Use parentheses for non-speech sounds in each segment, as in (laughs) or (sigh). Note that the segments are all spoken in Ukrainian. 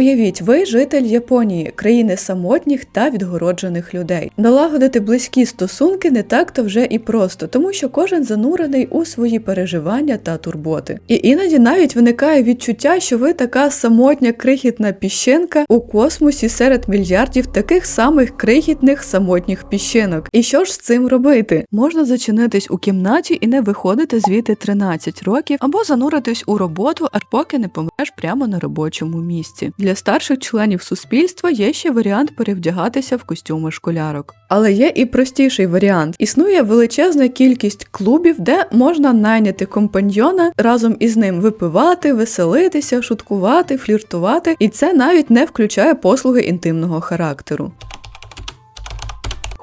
Уявіть, ви житель Японії, країни самотніх та відгороджених людей. Налагодити близькі стосунки не так-то вже і просто, тому що кожен занурений у свої переживання та турботи. І іноді навіть виникає відчуття, що ви така самотня крихітна піщинка у космосі серед мільярдів таких самих крихітних самотніх піщинок. І що ж з цим робити? Можна зачинитись у кімнаті і не виходити звідти 13 років, або зануритись у роботу, аж поки не помреш прямо на робочому місці. Для старших членів суспільства є ще варіант перевдягатися в костюми школярок. Але є і простіший варіант. Існує величезна кількість клубів, де можна найняти компаньйона разом із ним випивати, веселитися, шуткувати, фліртувати, і це навіть не включає послуги інтимного характеру.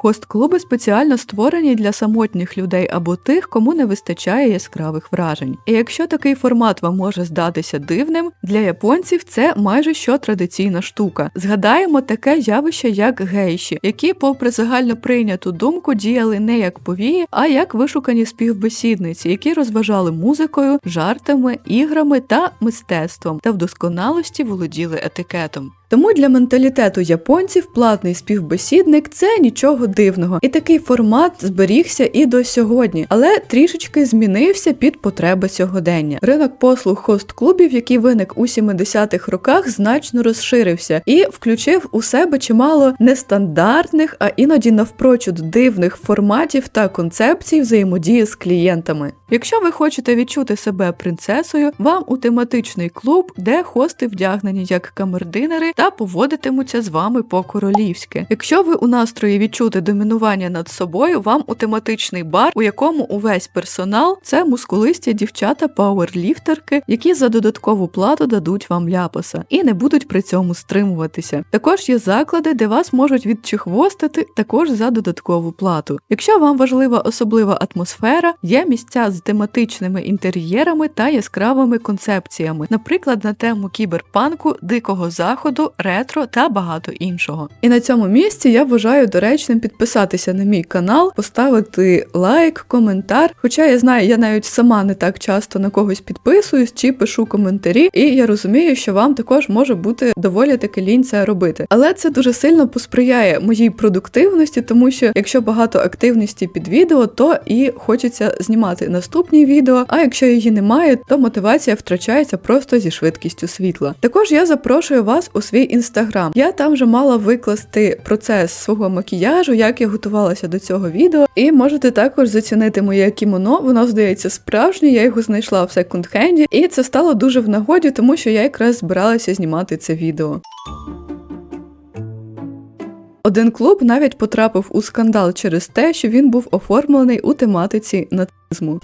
Хост-клуби спеціально створені для самотніх людей або тих, кому не вистачає яскравих вражень. І якщо такий формат вам може здатися дивним, для японців це майже що традиційна штука. Згадаємо таке явище, як гейші, які, попри загально прийняту думку, діяли не як повії, а як вишукані співбесідниці, які розважали музикою, жартами, іграми та мистецтвом та в досконалості володіли етикетом. Тому для менталітету японців платний співбесідник це нічого дивного, і такий формат зберігся і до сьогодні, але трішечки змінився під потреби сьогодення. Ринок послуг хост-клубів, який виник у 70-х роках, значно розширився і включив у себе чимало нестандартних, а іноді навпрочуд дивних форматів та концепцій взаємодії з клієнтами. Якщо ви хочете відчути себе принцесою, вам у тематичний клуб, де хости вдягнені як камердинери та поводитимуться з вами по-королівськи. Якщо ви у настрої відчути домінування над собою, вам у тематичний бар, у якому увесь персонал це мускулисті дівчата пауерліфтерки, які за додаткову плату дадуть вам ляпаса і не будуть при цьому стримуватися. Також є заклади, де вас можуть відчихвостити також за додаткову плату. Якщо вам важлива особлива атмосфера, є місця з тематичними інтер'єрами та яскравими концепціями, наприклад, на тему кіберпанку, дикого заходу, ретро та багато іншого. І на цьому місці я вважаю доречним підписатися на мій канал, поставити лайк, коментар. Хоча я знаю, я навіть сама не так часто на когось підписуюсь чи пишу коментарі, і я розумію, що вам також може бути доволі таки лінь це робити. Але це дуже сильно посприяє моїй продуктивності, тому що якщо багато активності під відео, то і хочеться знімати наступні відео. А якщо її немає, то мотивація втрачається просто зі швидкістю світла. Також я запрошую вас у свій інстаграм. Я там вже мала викласти процес свого макіяжу, як я готувалася до цього відео, і можете також зацінити моє кімоно. Воно здається справжнє. Я його знайшла в секонд-хенді, і це стало дуже в нагоді, тому що я якраз збиралася знімати це відео. Один клуб навіть потрапив у скандал через те, що він був оформлений у тематиці нацизму.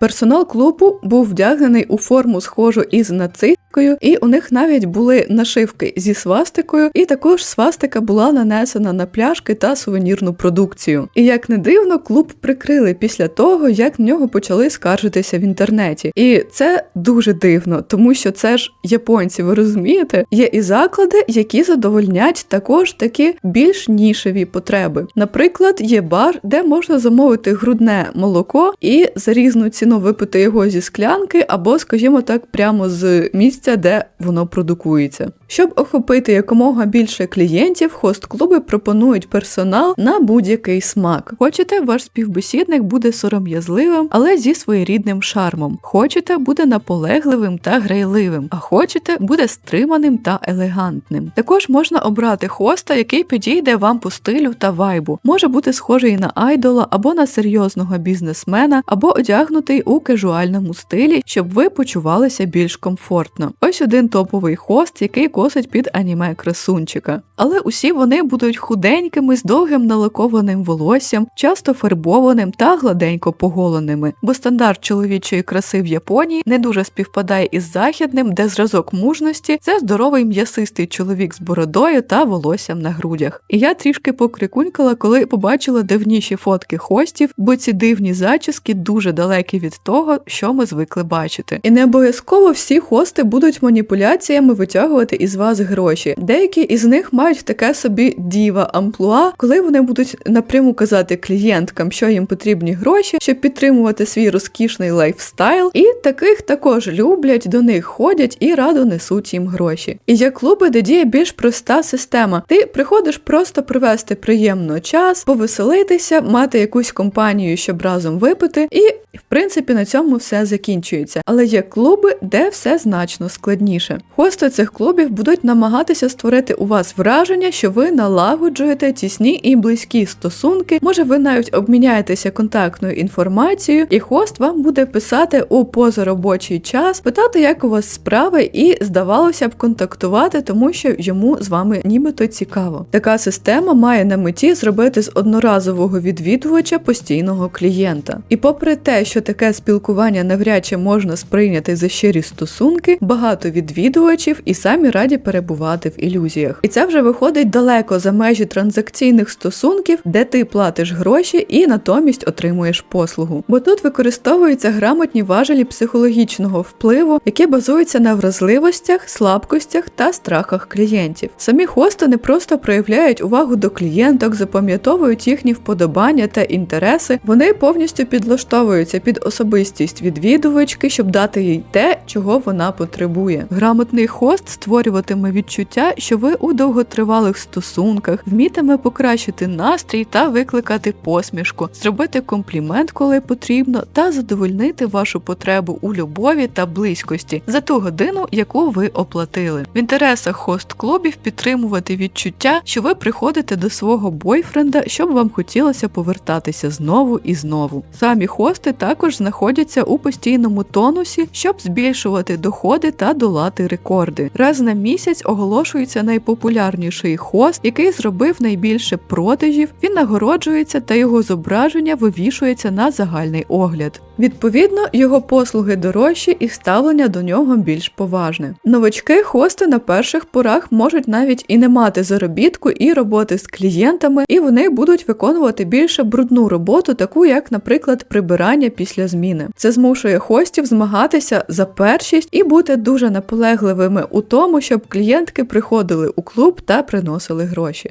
Персонал клубу був вдягнений у форму схожу із нацисткою, і у них навіть були нашивки зі свастикою, і також свастика була нанесена на пляшки та сувенірну продукцію. І як не дивно, клуб прикрили після того, як на нього почали скаржитися в інтернеті. І це дуже дивно, тому що це ж японці, ви розумієте? Є і заклади, які задовольнять також такі більш нішеві потреби. Наприклад, є бар, де можна замовити грудне молоко і за різну ціну випити його зі склянки, або, скажімо так, прямо з місця, де воно продукується. Щоб охопити якомога більше клієнтів, хост-клуби пропонують персонал на будь-який смак. Хочете, ваш співбесідник буде сором'язливим, але зі своєрідним шармом. Хочете, буде наполегливим та грайливим, а хочете, буде стриманим та елегантним. Також можна обрати хоста, який підійде вам по стилю та вайбу. Може бути схожий на айдола або на серйозного бізнесмена, або одягнутий у кежуальному стилі, щоб ви почувалися більш комфортно. Ось один топовий хост, який косить під аніме красунчика. Але усі вони будуть худенькими з довгим налакованим волоссям, часто фарбованим та гладенько поголеними, бо стандарт чоловічої краси в Японії не дуже співпадає із західним, де зразок мужності це здоровий м'ясистий чоловік з бородою та волоссям на грудях. І я трішки покрикунькала, коли побачила дивніші фотки хостів, бо ці дивні зачіски дуже далекі від того, що ми звикли бачити. І не обов'язково всі хости будуть маніпуляціями витягувати із із вас гроші. Деякі із них мають таке собі діва амплуа, коли вони будуть напряму казати клієнткам, що їм потрібні гроші, щоб підтримувати свій розкішний лайфстайл. І таких також люблять, до них ходять і радо несуть їм гроші. І є клуби, де діє більш проста система. Ти приходиш просто провести приємно час, повеселитися, мати якусь компанію, щоб разом випити, і в принципі на цьому все закінчується. Але є клуби, де все значно складніше. Хости цих клубів будуть намагатися створити у вас враження, що ви налагоджуєте тісні і близькі стосунки. Може, ви навіть обміняєтеся контактною інформацією, і хост вам буде писати у позаробочий час, питати, як у вас справи, і здавалося б контактувати, тому що йому з вами нібито цікаво. Така система має на меті зробити з одноразового відвідувача постійного клієнта. І попри те, що таке спілкування навряд чи можна сприйняти за щирі стосунки, багато відвідувачів і самі раді перебувати в ілюзіях. І це вже виходить далеко за межі транзакційних стосунків, де ти платиш гроші і натомість отримуєш послугу. Бо тут використовуються грамотні важелі психологічного впливу, які базуються на вразливостях, слабкостях та страхах клієнтів. Самі хости не просто проявляють увагу до клієнток, запам'ятовують їхні вподобання та інтереси. Вони повністю підлаштовуються під особистість відвідувачки, щоб дати їй те, чого вона потребує. Грамотний хост створюватиме відчуття, що ви у довготривалих стосунках вмітиме покращити настрій та викликати посмішку, зробити комплімент, коли потрібно, та задовольнити вашу потребу у любові та близькості за ту годину, яку ви оплатили. В інтересах хост-клубів підтримувати відчуття, що ви приходите до свого бойфренда, щоб вам хотілося повертатися знову і знову. Самі хости також знаходяться у постійному тонусі, щоб збільшувати доходи та долати рекорди. Раз на місяць оголошується найпопулярніший хост, який зробив найбільше продажів. Він нагороджується та його зображення вивішується на загальний огляд. Відповідно, його послуги дорожчі і ставлення до нього більш поважне. Новачки хости на перших порах можуть навіть і не мати заробітку і роботи з клієнтами, і вони будуть виконувати більше брудну роботу, таку як, наприклад, прибирання після зміни. Це змушує хостів змагатися за першість і бути дуже наполегливими у тому, щоб клієнтки приходили у клуб та приносили гроші.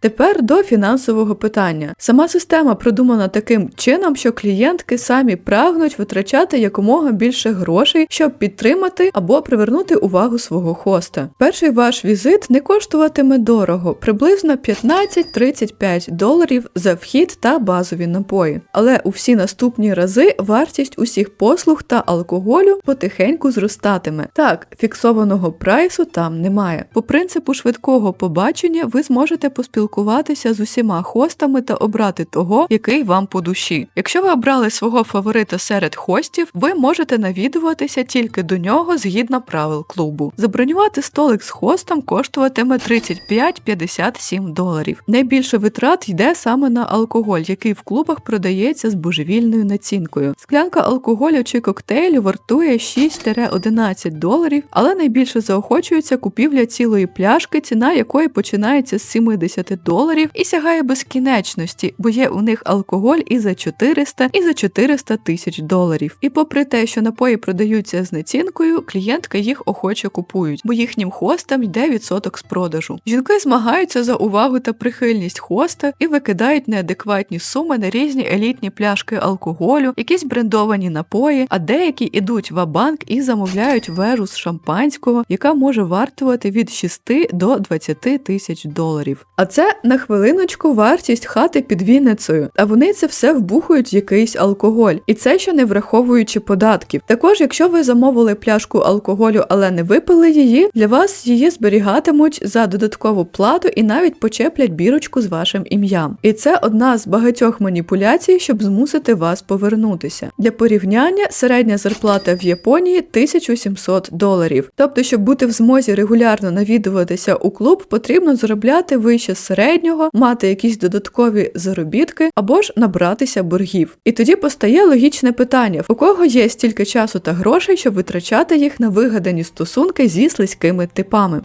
Тепер до фінансового питання. Сама система продумана таким чином, що клієнтки самі прагнуть витрачати якомога більше грошей, щоб підтримати або привернути увагу свого хоста. Перший ваш візит не коштуватиме дорого, приблизно 15-35 доларів за вхід та базові напої. Але у всі наступні рази вартість усіх послуг та алкоголю потихеньку зростатиме. Так, фіксованого прайсу там немає. По принципу швидкого побачення ви зможете поспілкуватися поспілкуватися з усіма хостами та обрати того, який вам по душі. Якщо ви обрали свого фаворита серед хостів, ви можете навідуватися тільки до нього згідно правил клубу. Забронювати столик з хостом коштуватиме 35-57 доларів. Найбільше витрат йде саме на алкоголь, який в клубах продається з божевільною націнкою. Склянка алкоголю чи коктейлю вартує 6-11 доларів, але найбільше заохочується купівля цілої пляшки, ціна якої починається з 70 доларів і сягає безкінечності, бо є у них алкоголь і за 400, і за 400 тисяч доларів. І попри те, що напої продаються з націнкою, клієнтка їх охоче купують, бо їхнім хостам йде відсоток з продажу. Жінки змагаються за увагу та прихильність хоста і викидають неадекватні суми на різні елітні пляшки алкоголю, якісь брендовані напої, а деякі ідуть в банк і замовляють вежу з шампанського, яка може вартувати від 6 до 20 тисяч доларів. А це на хвилиночку вартість хати під Вінницею, а вони це все вбухують якийсь алкоголь, і це ще не враховуючи податків. Також, якщо ви замовили пляшку алкоголю, але не випили її, для вас її зберігатимуть за додаткову плату і навіть почеплять бірочку з вашим ім'ям. І це одна з багатьох маніпуляцій, щоб змусити вас повернутися. Для порівняння середня зарплата в Японії 1700 доларів. Тобто, щоб бути в змозі регулярно навідуватися у клуб, потрібно заробляти вище середнього, мати якісь додаткові заробітки або ж набратися боргів. І тоді постає логічне питання: у кого є стільки часу та грошей, щоб витрачати їх на вигадані стосунки зі слизькими типами.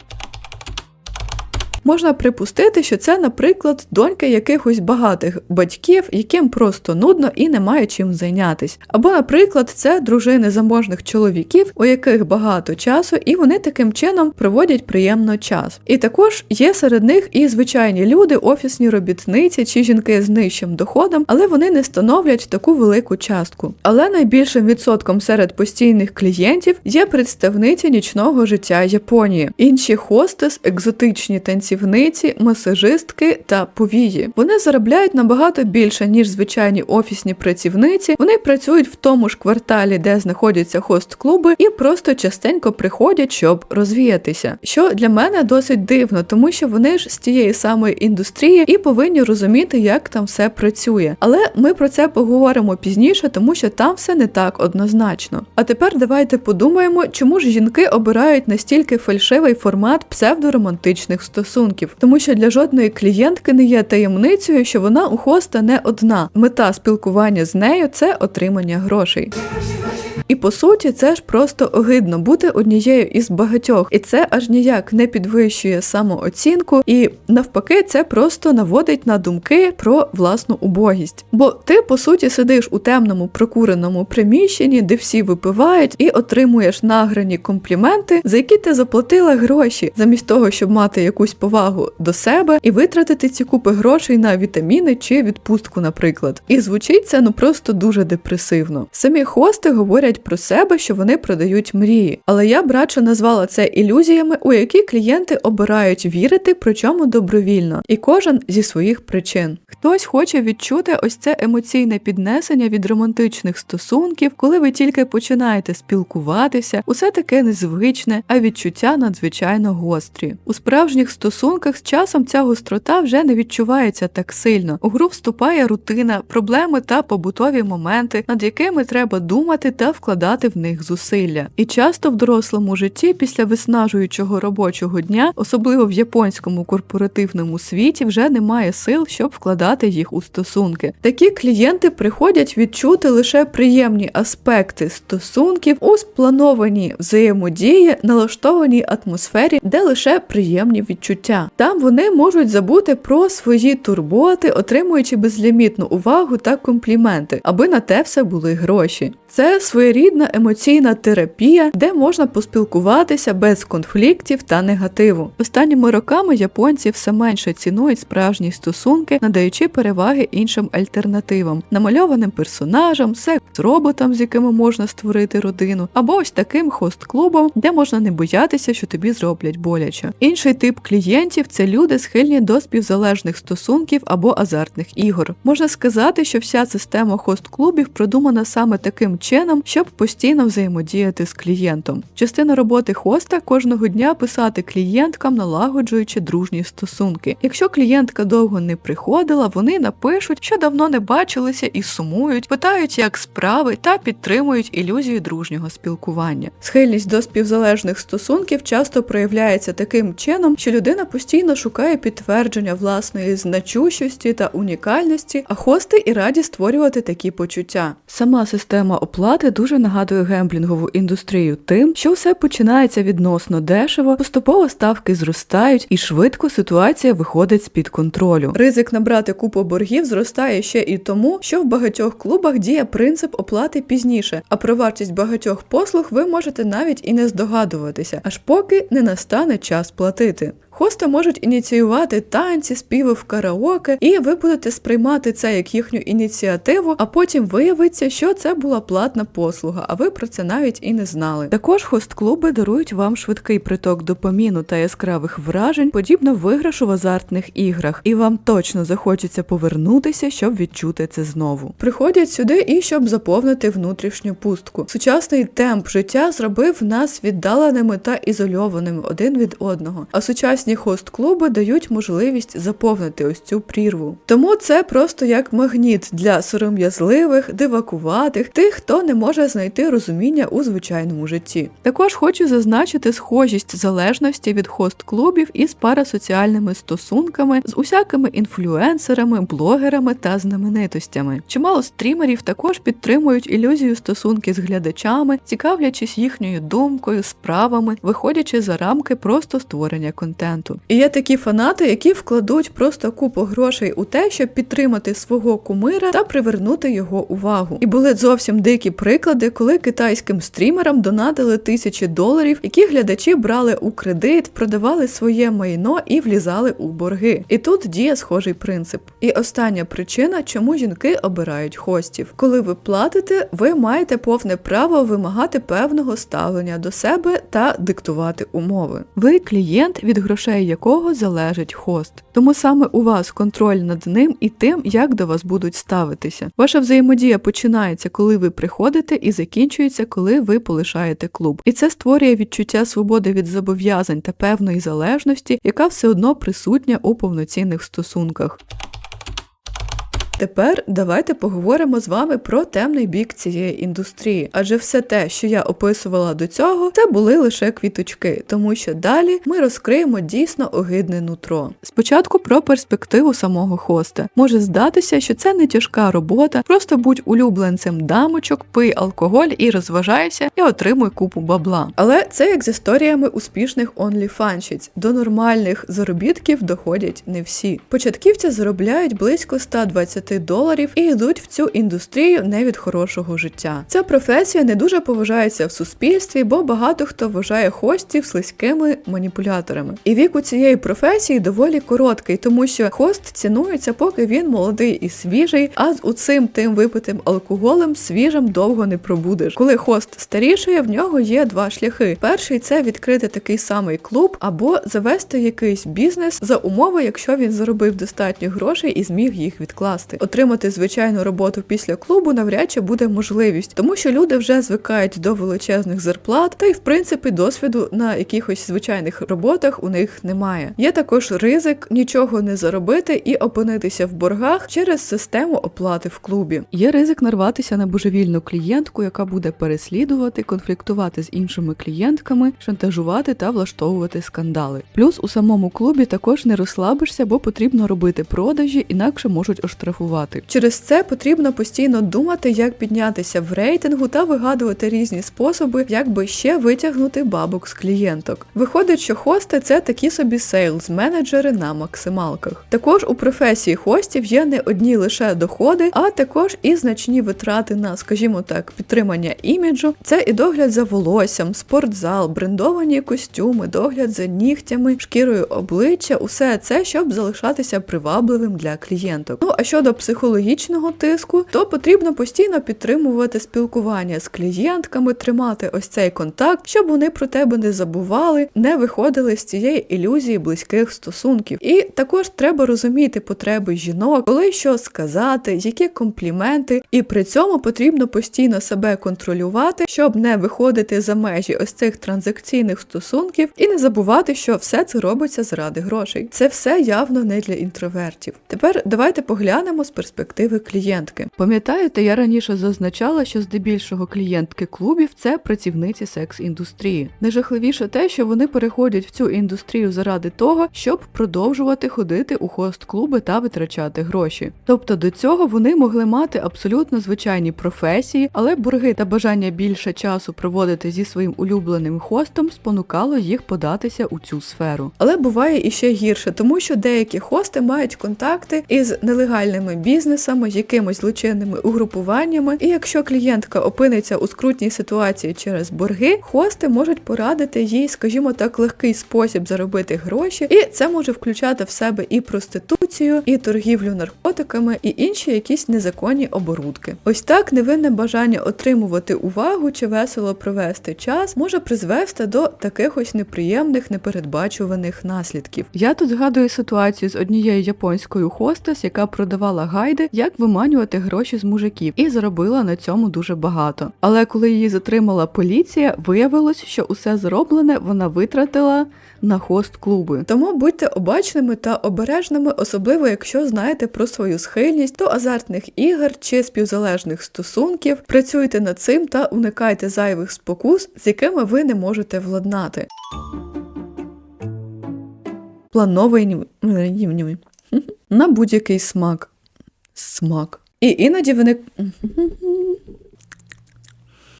Можна припустити, що це, наприклад, донька якихось багатих батьків, яким просто нудно і немає чим зайнятись. Або, наприклад, це дружини заможних чоловіків, у яких багато часу, і вони таким чином проводять приємно час. І також є серед них і звичайні люди, офісні робітниці чи жінки з нижчим доходом, але вони не становлять таку велику частку. Але найбільшим відсотком серед постійних клієнтів є представниці нічного життя Японії, інші хостес, екзотичні танцівниці, масажистки та повії. Вони заробляють набагато більше ніж звичайні офісні працівниці. Вони працюють в тому ж кварталі, де знаходяться хост-клуби, і просто частенько приходять, щоб розвіятися. Що для мене досить дивно, тому що вони ж з тієї самої індустрії і повинні розуміти, як там все працює. Але ми про це поговоримо пізніше, тому що там все не так однозначно. А тепер давайте подумаємо, чому ж жінки обирають настільки фальшивий формат псевдоромантичних стосунків, тому що для жодної клієнтки не є таємницею, що вона у хоста не одна. Мета спілкування з нею це отримання грошей. І по суті, це ж просто огидно бути однією із багатьох, і це аж ніяк не підвищує самооцінку, і навпаки, це просто наводить на думки про власну убогість. Бо ти по суті сидиш у темному прокуреному приміщенні, де всі випивають, і отримуєш награні компліменти, за які ти заплатила гроші, замість того, щоб мати якусь повагу до себе і витратити ці купи грошей на вітаміни чи відпустку, наприклад. І звучить це ну просто дуже депресивно. Самі хости говорять про себе, що вони продають мрії. Але я б радше назвала це ілюзіями, у які клієнти обирають вірити, причому добровільно, і кожен зі своїх причин. Хтось хоче відчути ось це емоційне піднесення від романтичних стосунків, коли ви тільки починаєте спілкуватися, усе таке незвичне, а відчуття надзвичайно гострі. У справжніх стосунках з часом ця гострота вже не відчувається так сильно. У гру вступає рутина, проблеми та побутові моменти, над якими треба думати та вкладати в них зусилля. І часто в дорослому житті після виснажуючого робочого дня, особливо в японському корпоративному світі, вже немає сил, щоб вкладати їх у стосунки. Такі клієнти приходять відчути лише приємні аспекти стосунків у спланованій взаємодії, налаштованій атмосфері, де лише приємні відчуття. Там вони можуть забути про свої турботи, отримуючи безлімітну увагу та компліменти, аби на те все були гроші. Це своєрідна емоційна терапія, де можна поспілкуватися без конфліктів та негативу. Останніми роками японці все менше цінують справжні стосунки, надаючи переваги іншим альтернативам, намальованим персонажам, секс-роботам, з якими можна створити родину, або ось таким хост-клубом, де можна не боятися, що тобі зроблять боляче. Інший тип клієнтів це люди, схильні до співзалежних стосунків або азартних ігор. Можна сказати, що вся система хост-клубів продумана саме таким чином, щоб постійно взаємодіяти з клієнтом. Частина роботи хоста кожного дня писати клієнткам, налагоджуючи дружні стосунки. Якщо клієнтка довго не приходила, вони напишуть, що давно не бачилися і сумують, питають, як справи, та підтримують ілюзію дружнього спілкування. Схильність до співзалежних стосунків часто проявляється таким чином, що людина постійно шукає підтвердження власної значущості та унікальності, а хости і раді створювати такі почуття. Сама система оплати дуже нагадує гемблінгову індустрію тим, що все починається відносно дешево, поступово ставки зростають, і швидко ситуація виходить з під контролю. Ризик набрати купу боргів зростає ще і тому, що в багатьох клубах діє принцип оплати пізніше, а про вартість багатьох послуг ви можете навіть і не здогадуватися, аж поки не настане час платити. Хости можуть ініціювати танці, співи в караоке, і ви будете сприймати це як їхню ініціативу, а потім виявиться, що це була платна послуга, а ви про це навіть і не знали. Також хост-клуби дарують вам швидкий приток допаміну та яскравих вражень, подібно виграшу в азартних іграх, і вам точно захочеться повернутися, щоб відчути це знову. Приходять сюди і щоб заповнити внутрішню пустку. Сучасний темп життя зробив нас віддаленими та ізольованими один від одного. А сучасні хост-клуби дають можливість заповнити ось цю прірву. Тому це просто як магніт для сором'язливих, дивакуватих, тих, хто не може знайти розуміння у звичайному житті. Також хочу зазначити схожість залежності від хост-клубів із парасоціальними стосунками з усякими інфлюенсерами, блогерами та знаменитостями. Чимало стрімерів також підтримують ілюзію стосунки з глядачами, цікавлячись їхньою думкою, справами, виходячи за рамки просто створення контенту. І є такі фанати, які вкладуть просто купу грошей у те, щоб підтримати свого кумира та привернути його увагу. І були зовсім дикі приклади, коли китайським стрімерам донатили тисячі доларів, які глядачі брали у кредит, продавали своє майно і влізали у борги. І тут діє схожий принцип. І остання причина, чому жінки обирають хостів. Коли ви платите, ви маєте повне право вимагати певного ставлення до себе та диктувати умови. Ви клієнт, від грошей якого залежить хост. Тому саме у вас контроль над ним і тим, як до вас будуть ставитися. Ваша взаємодія починається, коли ви приходите, і закінчується, коли ви полишаєте клуб. І це створює відчуття свободи від зобов'язань та певної залежності, яка все одно присутня у повноцінних стосунках. Тепер давайте поговоримо з вами про темний бік цієї індустрії, адже все те, що я описувала до цього, це були лише квіточки, тому що далі ми розкриємо дійсно огидне нутро. Спочатку про перспективу самого хоста. Може здатися, що це не тяжка робота, просто будь улюбленцем дамочок, пий алкоголь і розважайся, і отримуй купу бабла. Але це як з історіями успішних онліфанщиць. До нормальних заробітків доходять не всі. Початківці заробляють близько 120 доларів і йдуть в цю індустрію не від хорошого життя. Ця професія не дуже поважається в суспільстві, бо багато хто вважає хостів слизькими маніпуляторами. І вік у цієї професії доволі короткий, тому що хост цінується, поки він молодий і свіжий, а з оцим тим випитим алкоголем свіжим довго не пробудеш. Коли хост старішає, в нього є два шляхи. Перший це відкрити такий самий клуб або завести якийсь бізнес за умови, якщо він заробив достатньо грошей і зміг їх відкласти. Отримати звичайну роботу після клубу навряд чи буде можливість, тому що люди вже звикають до величезних зарплат, та й в принципі досвіду на якихось звичайних роботах у них немає. Є також ризик нічого не заробити і опинитися в боргах через систему оплати в клубі. Є ризик нарватися на божевільну клієнтку, яка буде переслідувати, конфліктувати з іншими клієнтками, шантажувати та влаштовувати скандали. Плюс у самому клубі також не розслабишся, бо потрібно робити продажі, інакше можуть оштрафувати. Через це потрібно постійно думати, як піднятися в рейтингу та вигадувати різні способи, як би ще витягнути бабок з клієнток. Виходить, що хости це такі собі сейлз-менеджери на максималках. Також у професії хостів є не одні лише доходи, а також і значні витрати на, скажімо так, підтримання іміджу. Це і догляд за волоссям, спортзал, брендовані костюми, догляд за нігтями, шкірою обличчя, усе це, щоб залишатися привабливим для клієнток. Ну а щодо психологічного тиску, то потрібно постійно підтримувати спілкування з клієнтками, тримати ось цей контакт, щоб вони про тебе не забували, не виходили з цієї ілюзії близьких стосунків. І також треба розуміти потреби жінок, коли що сказати, які компліменти, і при цьому потрібно постійно себе контролювати, щоб не виходити за межі ось цих транзакційних стосунків і не забувати, що все це робиться заради грошей. Це все явно не для інтровертів. Тепер давайте поглянемо з перспективи клієнтки. Пам'ятаєте, я раніше зазначала, що здебільшого клієнтки клубів це працівниці секс-індустрії. Найжахливіше те, що вони переходять в цю індустрію заради того, щоб продовжувати ходити у хост-клуби та витрачати гроші. Тобто до цього вони могли мати абсолютно звичайні професії, але борги та бажання більше часу проводити зі своїм улюбленим хостом спонукало їх податися у цю сферу. Але буває іще гірше, тому що деякі хости мають контакти із нелегальними бізнесами, якимось злочинними угрупуваннями. І якщо клієнтка опиниться у скрутній ситуації через борги, хости можуть порадити їй, скажімо так, легкий спосіб заробити гроші, і це може включати в себе і проституцію, і торгівлю наркотиками, і інші якісь незаконні оборудки. Ось так невинне бажання отримувати увагу чи весело провести час може призвести до таких ось неприємних, непередбачуваних наслідків. Я тут згадую ситуацію з однією японською хостес, яка продавала шукала гайди, як виманювати гроші з мужиків, і заробила на цьому дуже багато. Але коли її затримала поліція, виявилось, що усе зроблене вона витратила на хост клуби. Тому будьте обачними та обережними, особливо якщо знаєте про свою схильність до азартних ігор чи співзалежних стосунків. Працюйте над цим та уникайте зайвих спокус, з якими ви не можете владнати. Плановий (laughs) на будь-який смак. Смак. І іноді вони